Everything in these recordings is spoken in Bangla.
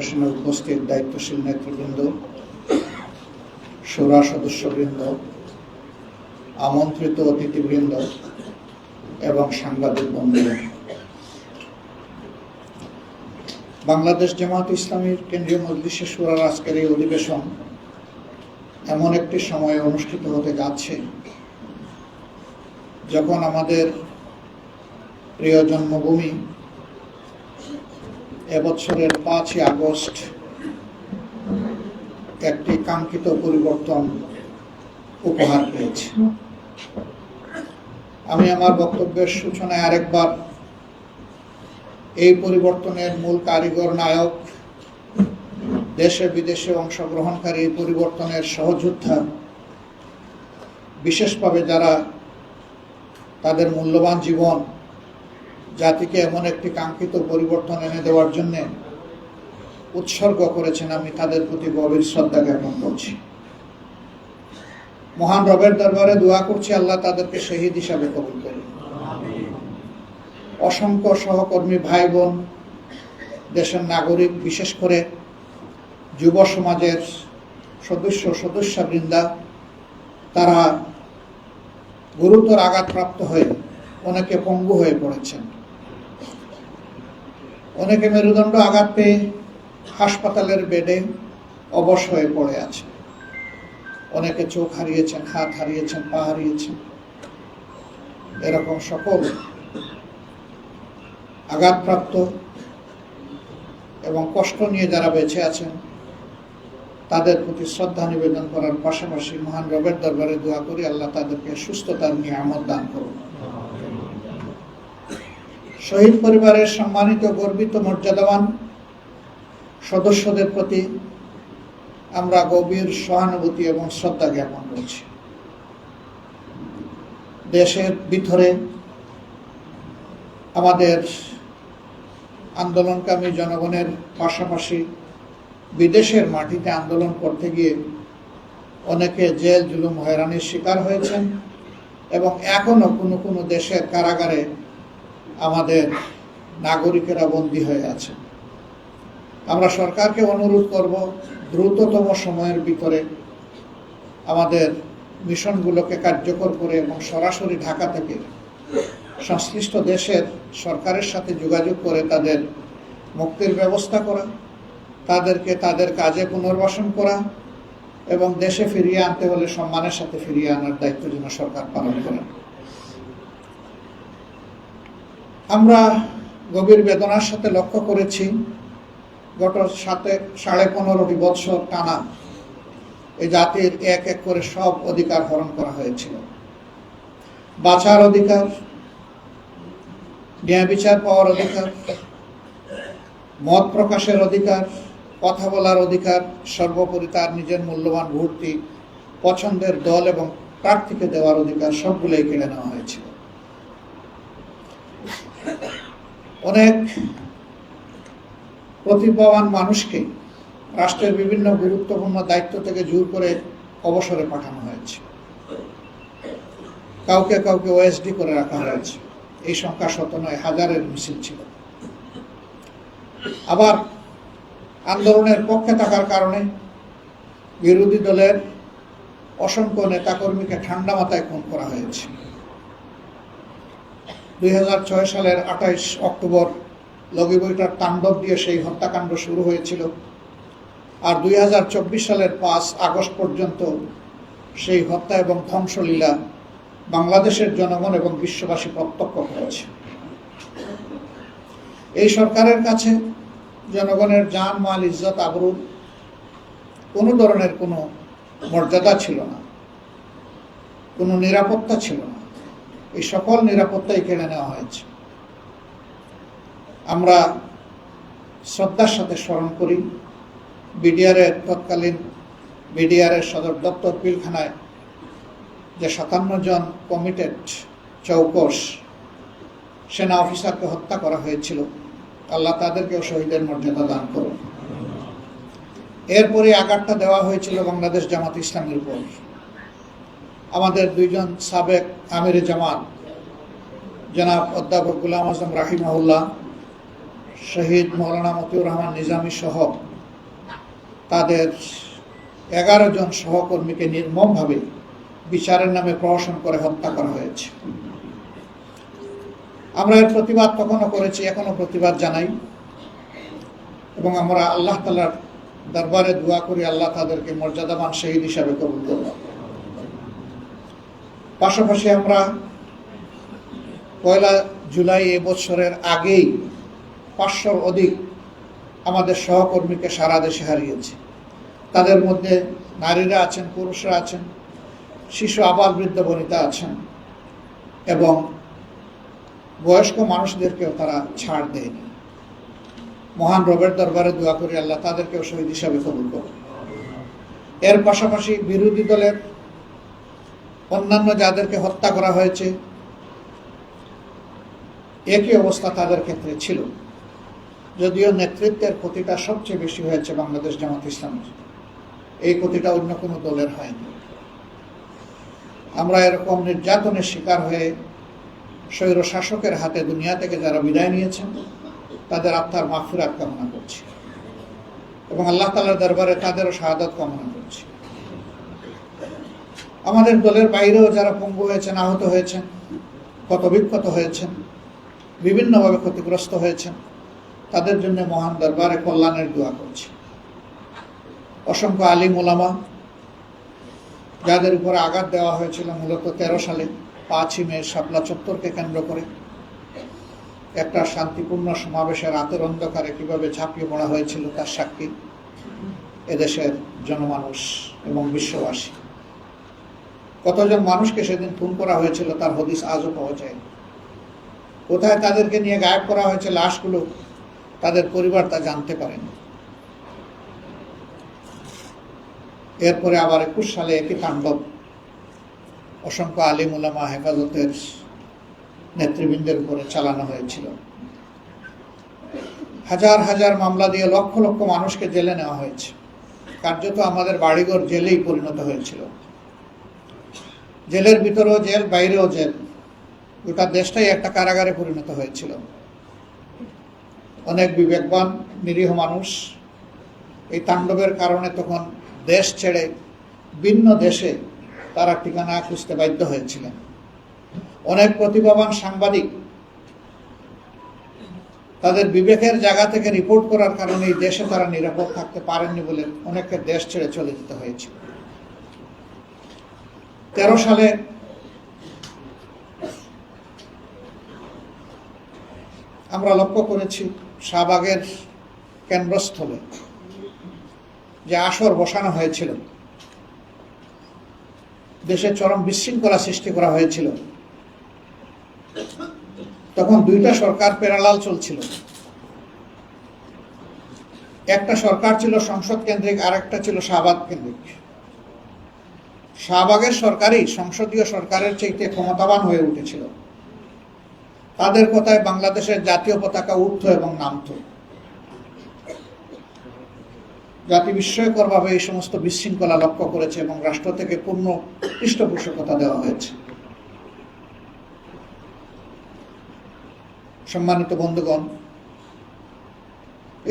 আসনে উপস্থিত দায়িত্বশীল নেতৃবৃন্দ সুরা সদস্যবৃন্দ, আমন্ত্রিত অতিথিবৃন্দ এবং সাংবাদিক বন্ধুরা। বাংলাদেশ জামাত ইসলামীর কেন্দ্রীয় মজলিসে সুরার আজকের এই অধিবেশন এমন একটি সময়ে অনুষ্ঠিত হতে যাচ্ছে, যখন আমাদের প্রিয় জন্মভূমি এবছরের পাঁচই আগস্ট একটি কাঙ্ক্ষিত পরিবর্তন উপহার পেয়েছে। আমি আমার বক্তব্যের সূচনায় আরেকবার এই পরিবর্তনের মূল কারিগর নায়ক, দেশে বিদেশে অংশগ্রহণকারী এই পরিবর্তনের সহযোদ্ধা, বিশেষভাবে যারা তাদের মূল্যবান জীবন জাতিকে এমন একটি কাঙ্ক্ষিত পরিবর্তন এনে দেওয়ার জন্য উৎসর্গ করেছেন আমি তাদের প্রতি গভীর শ্রদ্ধা জ্ঞাপন করছি। মহান রবের দরবারে দোয়া করছি, আল্লাহ তাদেরকে শহীদ হিসাবে কবুল করুন। অসংখ্য সহকর্মী ভাই বোন দেশের নাগরিক, বিশেষ করে যুব সমাজের সদস্য, সদস্যবৃন্দা, তারা গুরুতর আঘাতপ্রাপ্ত হয়ে অনেকে পঙ্গু হয়ে পড়েছেন। অনেকে মেরুদণ্ড আঘাত পেয়ে হাসপাতালের বেডে অবশ হয়ে পড়ে আছে। অনেকে চোখ হারিয়েছেন, হাত হারিয়েছেন, পা হারিয়েছেন। এরকম সকল আঘাতপ্রাপ্ত এবং কষ্ট নিয়ে যারা বেঁচে আছেন, তাদের প্রতি শ্রদ্ধা নিবেদন করার পাশাপাশি মহান রবের দরবারে দোয়া করি, আল্লাহ তাদেরকে সুস্থতার নিয়ামত দান করুন। শহীদ পরিবারের সম্মানিত, গর্বিত, মর্যাদাবান সদস্যদের প্রতি আমরা গভীর সহানুভূতি এবং শ্রদ্ধা জ্ঞাপন করছি। দেশের ভিতরে আমাদের আন্দোলনকামী জনগণের পাশাপাশি বিদেশের মাটিতে আন্দোলন করতে গিয়ে অনেকে জেল জুলুম হয়রানির শিকার হয়েছেন এবং এখনও কোনো কোনো দেশের কারাগারে আমাদের নাগরিকেরা বন্দী হয়ে আছে আমরা সরকারকে অনুরোধ করব, দ্রুততম সময়ের ভিতরে আমাদের মিশনগুলোকে কার্যকর করে এবং সরাসরি ঢাকা থেকে সংশ্লিষ্ট দেশের সরকারের সাথে যোগাযোগ করে তাদের মুক্তির ব্যবস্থা করা, তাদেরকে তাদের কাজে পুনর্বাসন করা এবং দেশে ফিরিয়ে আনতে হলে সম্মানের সাথে ফিরিয়ে আনার দায়িত্ব যেন সরকার পালন করে আমরা গভীর বেদনার সাথে লক্ষ্য করেছি, গত সাথে সাড়ে পনেরোটি বৎসর টানা এই জাতির এক এক করে সব অধিকার হরণ করা হয়েছিল। বাঁচার অধিকার, ন্যায় বিচার পাওয়ার অধিকার, মত প্রকাশের অধিকার, কথা বলার অধিকার, সর্বোপরি তার নিজের মূল্যবান ভর্তি পছন্দের দল এবং প্রার্থীকে দেওয়ার অধিকার সবগুলোই কেড়ে নেওয়া হয়েছিল। অনেক প্রতিভাবান মানুষকে রাষ্ট্রের বিভিন্ন গুরুত্বপূর্ণ দায়িত্ব থেকে জোর করে অবসরে পাঠানো হয়েছে। কাউকে কাউকে ওএসডি করে রাখা হয়েছে। এই সংখ্যা শত নয় হাজারের মিছিল ছিল। আবার আন্দোলনের পক্ষে থাকার কারণে বিরোধী দলের অসংখ্য নেতাকর্মীকে ঠান্ডা মাথায় খুন করা হয়েছে। দুই হাজার ছয় সালের আঠাইশ অক্টোবর লগি বইটার তাণ্ডব দিয়ে সেই হত্যাকাণ্ড শুরু হয়েছিল। আর দুই হাজার চব্বিশ সালের পাঁচ আগস্ট পর্যন্ত সেই হত্যা এবং ধ্বংসলীলা বাংলাদেশের জনগণ এবং বিশ্ববাসী প্রত্যক্ষ করেছে। এই সরকারের কাছে জনগণের জান মাল, ইজ্জত, আবরু কোনো ধরনের কোনো মর্যাদা ছিল না, কোনো নিরাপত্তা ছিল না। এই সকল নিরাপত্তাই কেড়ে নেওয়া হয়েছে। আমরা শ্রদ্ধার সাথে স্মরণ করি, বিডিআরের তৎকালীন বিডিআরের সদর দপ্তর পিলখানায় যে সাতান্ন জন কমিটেড চৌকস সেনা অফিসারকে হত্যা করা হয়েছিল, আল্লাহ তাদেরকেও শহীদের মর্যাদা দান করুন। এরপরে আঘাতটা দেওয়া হয়েছিল বাংলাদেশ জামাত ইসলামের উপর। আমাদের দুইজন সাবেক আমির জামান, জনাব অধ্যাপক গুলাম আজম রাহিমাহুল্লাহ, শহীদ মৌলানা মতিউর রহমান নিজামী সহ তাদের এগারো জন সহকর্মীকে নির্মমভাবে বিচারের নামে প্রহসন করে হত্যা করা হয়েছে। আমরা এর প্রতিবাদ তখনও করেছি, এখনও প্রতিবাদ জানাই। এবং আমরা আল্লাহ তালার দরবারে দোয়া করি, আল্লাহ তাদেরকে মর্যাদাবান শহীদ হিসাবে কবুল করব পাশাপাশি আমরা পয়লা জুলাই এবছরের আগেই পাঁচশোর অধিক আমাদের সহকর্মীকে সারা দেশে হারিয়েছে। তাদের মধ্যে নারীরা আছেন, পুরুষরা আছেন, শিশু আবাল বৃদ্ধ বনিতা আছেন এবং বয়স্ক মানুষদেরকেও তারা ছাড় দেয়নি। মহান রবের দরবারে দোয়া করি আল্লাহ তাদেরকেও শহীদ হিসাবে কবুল করুন। এর পাশাপাশি বিরোধী দলের অন্যান্য যাদেরকে হত্যা করা হয়েছে, একই অবস্থা তাদের ক্ষেত্রে ছিল। যদিও নেতৃত্বের ক্ষতিটা সবচেয়ে বেশি হয়েছে বাংলাদেশ জামাত ইসলামের। এই ক্ষতিটা অন্য কোনো দলের হয়নি। আমরা এরকম নির্যাতনের শিকার হয়ে স্বৈর শাসকের হাতে দুনিয়া থেকে যারা বিদায় নিয়েছেন, তাদের আত্মার মাফিরাত কামনা করছি। এবং আল্লাহ তালার দরবারে তাদেরও শাহাদত কামনা করছি। আমাদের দলের বাইরেও যারা পঙ্গু হয়েছেন, আহত হয়েছেন ক্ষত বিক্ষত হয়েছেন, বিভিন্নভাবে ক্ষতিগ্রস্ত হয়েছেন, তাদের জন্য মহান দরবারে কল্যাণের দোয়া করছি। অসংখ্য আলিম ওলামা যাদের উপরে আঘাত দেওয়া হয়েছিল মূলত তেরো সালে পাঁচই মে শাপলা চত্বরকে কেন্দ্র করে। একটা শান্তিপূর্ণ সমাবেশের রাতের অন্ধকারে কীভাবে ঝাঁপিয়ে পড়া হয়েছিল তার সাক্ষী এদেশের জনমানুষ এবং বিশ্ববাসী। কতজন মানুষকে সেদিন খুন করা হয়েছিল তার হদিস আজও পাওয়া যায় কোথায় তাদেরকে নিয়ে গায়েব করা হয়েছে লাশগুলো তাদের পরিবার তা জানতে পারেনি। এরপরে আবার একুশ সালে একই তাণ্ডব অসংখ্য আলিম উলামা হেফাজতের নেতৃবৃন্দের উপরে চালানো হয়েছিল। হাজার হাজার মামলা দিয়ে লক্ষ লক্ষ মানুষকে জেলে নেওয়া হয়েছে। কার্যত আমাদের বাড়িঘর জেলেই পরিণত হয়েছিল। জেলের ভিতরেও জেল, বাইরেও জেল। গোটা দেশটাই একটা কারাগারে পরিণত হয়েছিল। অনেক বিবেকবান, নিরীহ মানুষ। এই তাণ্ডবের কারণে তখন দেশ ছেড়ে ভিন্ন দেশে তারা ঠিকানা খুঁজতে বাধ্য হয়েছিলেন। অনেক প্রতিভাবান সাংবাদিক তাদের বিবেকের জায়গা থেকে রিপোর্ট করার কারণে এই দেশে তারা নিরাপদ থাকতে পারেননি বলে অনেককে দেশ ছেড়ে চলে যেতে হয়েছিল। তেরো সালে আমরা লক্ষ্য করেছি শাহবাগের কেন্দ্রস্থলে যে আসর বসানো হয়েছিল। দেশে চরম বিশৃঙ্খলা সৃষ্টি করা হয়েছিল। তখন দুইটা সরকার পেরালাল চলছিল। একটা সরকার ছিল সংসদ কেন্দ্রিক আর একটা ছিল শাহবাগ কেন্দ্রিক। শাহবাগের সরকারই সংসদীয় সরকারের চাইতে ক্ষমতাবান হয়ে উঠেছিল। তাদের কথায় বাংলাদেশের জাতীয় পতাকা উঠত এবং নামত। জাতি বিস্ময়করভাবে এই সমস্ত বিশৃঙ্খলা লক্ষ্য করেছে এবং রাষ্ট্র থেকে পূর্ণ পৃষ্ঠপোষকতা দেওয়া হয়েছে। সম্মানিত বন্ধুগণ,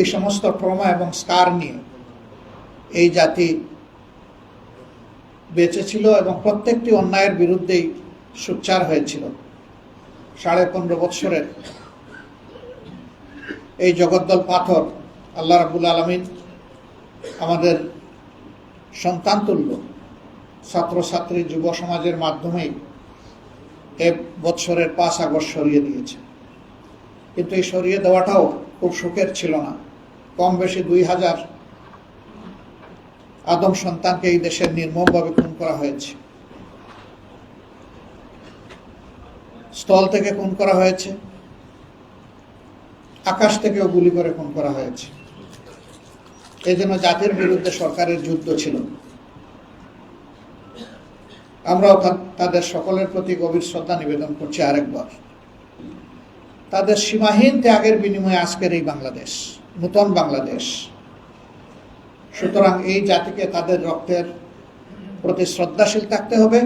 এই সমস্ত ট্রমা এবং স্কার নিয়ে এই জাতি বেঁচে ছিল এবং প্রত্যেকটি অন্যায়ের বিরুদ্ধেই সোচ্চার হয়েছিল। সাড়ে পনেরো বৎসরের এই জগদ্দল পাথর আল্লাহ রাবুল আলমিন আমাদের সন্তান তুল্য, ছাত্রছাত্রী, যুব সমাজের মাধ্যমেই এ বৎসরের পাঁচ আগস্ট সরিয়ে দিয়েছে। কিন্তু এই সরিয়ে দেওয়াটাও খুব সুখের ছিল না। কম বেশি দুই হাজার আদম সন্তানকে এই দেশের নির্মমভাবে খুন করা হয়েছে। স্থল থেকে খুন করা হয়েছে। আকাশ থেকেও গুলি করে খুন করা হয়েছে। এই জন্য জাতির বিরুদ্ধে সরকারের যুদ্ধ ছিল। আমরাও তাদের সকলের প্রতি গভীর শ্রদ্ধা নিবেদন করছি আরেকবার। তাদের সীমাহীন ত্যাগের বিনিময়ে আজকের এই বাংলাদেশ, নূতন বাংলাদেশ সুতরাং এই জাতিকে তাদের রক্তের প্রতি শ্রদ্ধাশীল থাকতে হবে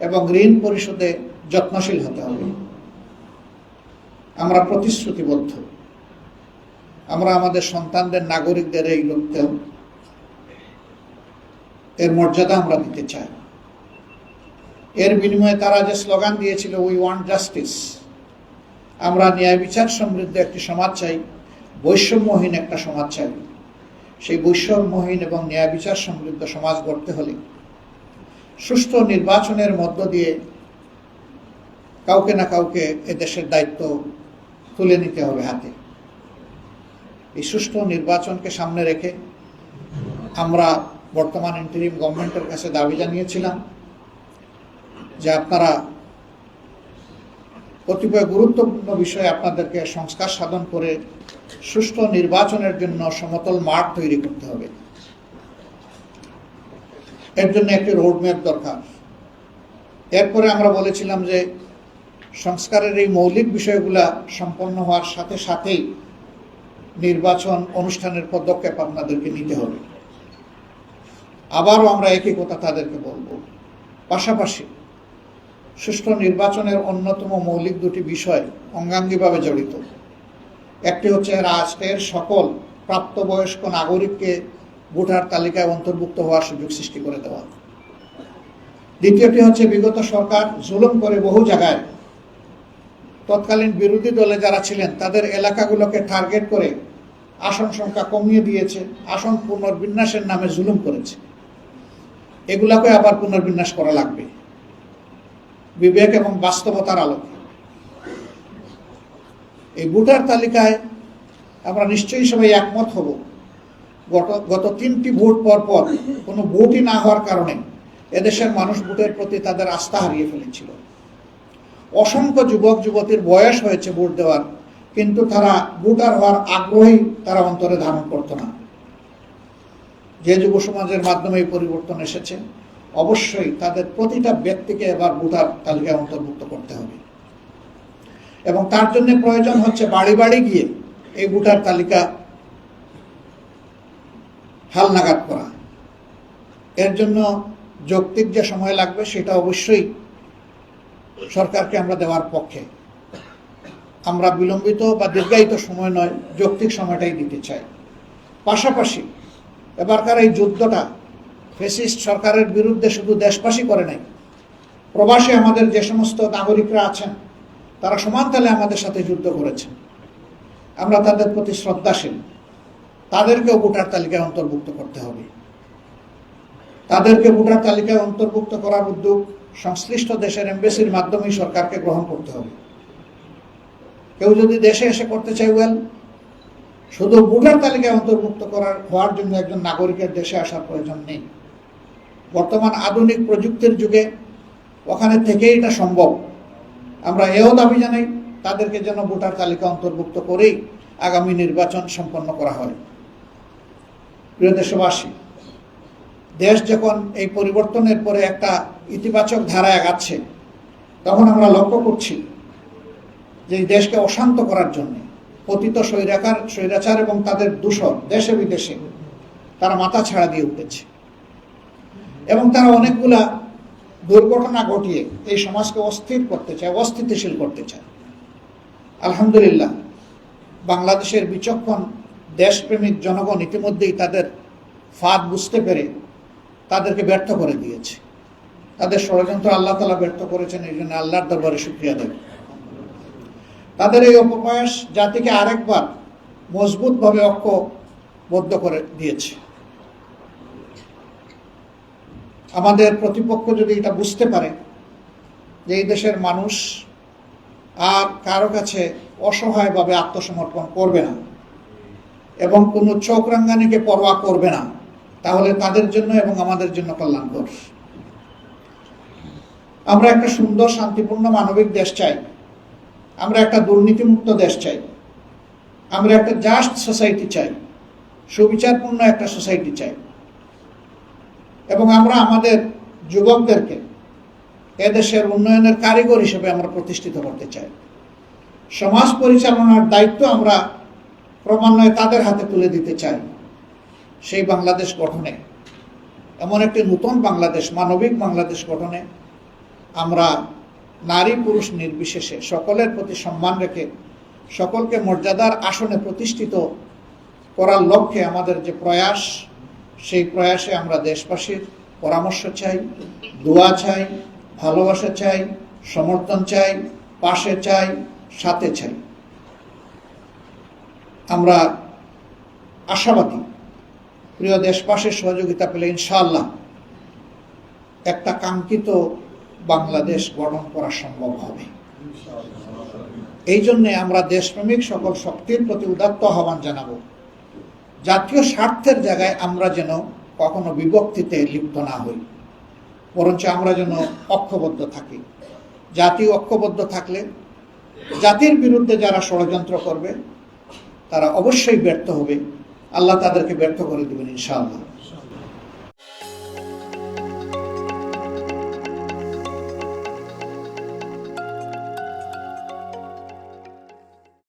এবং ঋণ পরিশোধে যত্নশীল হতে হবে। আমরা প্রতিশ্রুতিবদ্ধ। আমরা আমাদের সন্তানদের, নাগরিকদের এই লোককেও এর মর্যাদা আমরা দিতে চাই। এর বিনিময়ে তারা যে স্লোগান দিয়েছিল উই ওয়ান্ট জাস্টিস আমরা ন্যায় বিচার সমৃদ্ধ একটি সমাজ চাই, বৈষম্যহীন একটা সমাজ চাই। সেই বৈষম্যহীন এবং ন্যায় বিচার সমৃদ্ধ সমাজ গড়তে হলে সুষ্ঠু নির্বাচনের মধ্য দিয়ে কাউকে না কাউকে এদেশের দায়িত্ব তুলে নিতে হবে হাতে। এই সুষ্ঠু নির্বাচনকে সামনে রেখে আমরা বর্তমান ইন্টারিম গভর্নমেন্টের কাছে দাবি জানিয়েছিলাম যে আপনারা কতিপয় গুরুত্বপূর্ণ বিষয়ে আপনাদেরকে সংস্কার সাধন করে সুষ্ঠু নির্বাচনের জন্য সমতল মাঠ তৈরি করতে হবে। এর জন্য একটি রোডম্যাপ দরকার। এরপরে আমরা বলেছিলাম যে সংস্কারের এই মৌলিক বিষয়গুলা সম্পন্ন হওয়ার সাথে সাথেই নির্বাচন অনুষ্ঠানের পদক্ষেপ আপনাদেরকে নিতে হবে। আবারও আমরা একই কথা তাদেরকে বলব। পাশাপাশি সুষ্ঠু নির্বাচনের অন্যতম মৌলিক দুটি বিষয় অঙ্গাঙ্গিভাবে জড়িত। একটি হচ্ছে রাষ্ট্রের সকল প্রাপ্তবয়স্ক নাগরিককে ভোটার তালিকায় অন্তর্ভুক্ত হওয়ার সুযোগ সৃষ্টি করে দেওয়া। দ্বিতীয়টি হচ্ছে বিগত সরকার জুলুম করে বহু জায়গায়। তৎকালীন বিরোধী দলে যারা ছিলেন, তাদের এলাকাগুলোকে টার্গেট করে আসন সংখ্যা কমিয়ে দিয়েছে, আসন পুনর্বিন্যাসের নামে জুলুম করেছে। এগুলাকে আবার পুনর্বিন্যাস করা লাগবে। বিবেক এবং বাস্তবতার আলোকে। এই ভোটার তালিকায় আমরা নিশ্চয়ই সবাই একমত হব। গত গত তিনটি ভোট পর পর কোনো ভোটই না হওয়ার কারণে এদেশের মানুষ ভোটের প্রতি তাদের আস্থা হারিয়ে ফেলেছিল। অসংখ্য যুবক, যুবতীর বয়স হয়েছে ভোট দেওয়ার, কিন্তু তারা ভোটার হওয়ার আগ্রহী তারা অন্তরে ধারণ করতো না। যে যুব সমাজের মাধ্যমে এই পরিবর্তন এসেছে, অবশ্যই তাদের প্রতিটা ব্যক্তিকে এবার ভোটার তালিকায় অন্তর্ভুক্ত করতে হবে। এবং তার জন্য প্রয়োজন হচ্ছে বাড়ি বাড়ি গিয়ে এই ভোটার তালিকা হালনাগাদ করা। এর জন্য যৌক্তিক যে সময় লাগবে সেটা অবশ্যই সরকারকে আমরা দেওয়ার পক্ষে। আমরা বিলম্বিত বা দীর্ঘায়িত সময় নয়, যৌক্তিক সময়টাই দিতে চাই। পাশাপাশি এবারকার এই যুদ্ধটা ফেসিস্ট সরকারের বিরুদ্ধে শুধু দেশবাসী করে নাই, প্রবাসী আমাদের যে সমস্ত নাগরিকরা আছেন তারা সমান সমানতালে আমাদের সাথে যুদ্ধ করেছেন আমরা তাদের প্রতি শ্রদ্ধাশীল। তাদেরকেও ভোটার তালিকায় অন্তর্ভুক্ত করতে হবে। তাদেরকে ভোটার তালিকায় অন্তর্ভুক্ত করার উদ্যোগ সংশ্লিষ্ট দেশের এমবেসির মাধ্যমেই সরকারকে গ্রহণ করতে হবে। কেউ যদি দেশে এসে করতে চাই ওয়েল শুধু ভোটার তালিকায় অন্তর্ভুক্ত করার, হওয়ার জন্য একজন নাগরিকের দেশে আসার প্রয়োজন নেই। বর্তমান আধুনিক প্রযুক্তির যুগে ওখানে থেকেই এটা সম্ভব। আমরা এও দাবি জানাই, তাদেরকে যেন ভোটার তালিকা অন্তর্ভুক্ত করেই আগামী নির্বাচন সম্পন্ন করা হয়। প্রিয় দেশবাসী, দেশ যখন এই পরিবর্তনের পরে একটা ইতিবাচক ধারায় আগাচ্ছে, তখন আমরা লক্ষ্য করছি যে দেশকে অশান্ত করার জন্য, পতিত স্বৈরাকার স্বৈরাচার এবং তাদের দূষণ দেশে বিদেশে তারা মাথা ছাড়া দিয়ে উঠেছে। এবং তারা অনেকগুলা দুর্ঘটনা ঘটিয়ে এই সমাজকে অস্থির করতে চায়, অস্থিতিশীল করতে চায়। আলহামদুলিল্লাহ, বাংলাদেশের বিচক্ষণ দেশপ্রেমিক জনগণ ইতিমধ্যেই তাদের ফাঁদ বুঝতে পেরে তাদেরকে ব্যর্থ করে দিয়েছে। তাদের ষড়যন্ত্র আল্লাহ তালা ব্যর্থ করেছেন, এই জন্য আল্লাহর দরবারে সুক্রিয়া দেবে তাদের এই অপপ্রয়াস জাতিকে আরেকবার মজবুতভাবে ঐক্যবদ্ধ করে দিয়েছে। আমাদের প্রতিপক্ষ যদি এটা বুঝতে পারে যে এই দেশের মানুষ আর কারও কাছে অসহায়ভাবে আত্মসমর্পণ করবে না এবং কোনো চোখ রাঙ্গানিকে পরোয়া করবে না, তাহলে তাদের জন্য এবং আমাদের জন্য কল্যাণকর। আমরা একটা সুন্দর, শান্তিপূর্ণ, মানবিক দেশ চাই। আমরা একটা দুর্নীতিমুক্ত দেশ চাই। আমরা একটা জাস্ট সোসাইটি চাই। সুবিচারপূর্ণ একটা সোসাইটি চাই। এবং আমরা আমাদের যুবকদেরকে এদেশের উন্নয়নের কারিগর হিসেবে আমরা প্রতিষ্ঠিত করতে চাই। সমাজ পরিচালনার দায়িত্ব আমরা ক্রমান্বয়ে তাদের হাতে তুলে দিতে চাই। সেই বাংলাদেশ গঠনে, এমন একটি নতুন বাংলাদেশ, মানবিক বাংলাদেশ গঠনে আমরা নারী পুরুষ নির্বিশেষে সকলের প্রতি সম্মান রেখে সকলকে মর্যাদার আসনে প্রতিষ্ঠিত করার লক্ষ্যে আমাদের যে প্রয়াস সেই প্রয়াসে আমরা দেশবাসীর পরামর্শ চাই, দোয়া চাই, ভালোবাসা চাই, সমর্থন চাই, পাশে চাই, সাথে চাই। আমরা আশাবাদী, প্রিয় দেশবাসীর সহযোগিতা পেলে ইনশাআল্লাহ একটা কাঙ্ক্ষিত বাংলাদেশ গঠন করা সম্ভব হবে। এই জন্যে আমরা দেশপ্রেমিক সকল শক্তির প্রতি উদাত্ত আহ্বান জানাব। জাতীয় স্বার্থের জায়গায় আমরা যেন কখনো বিভক্তিতে লিপ্ত না হই। বরঞ্চ আমরা যেন অক্ষবদ্ধ থাকি। জাতি ঐক্যবদ্ধ থাকলে জাতির বিরুদ্ধে যারা ষড়যন্ত্র করবে, তারা অবশ্যই ব্যর্থ হবে। আল্লাহ তাদেরকে ব্যর্থ করে দেবেন, ইনশাআল্লাহ।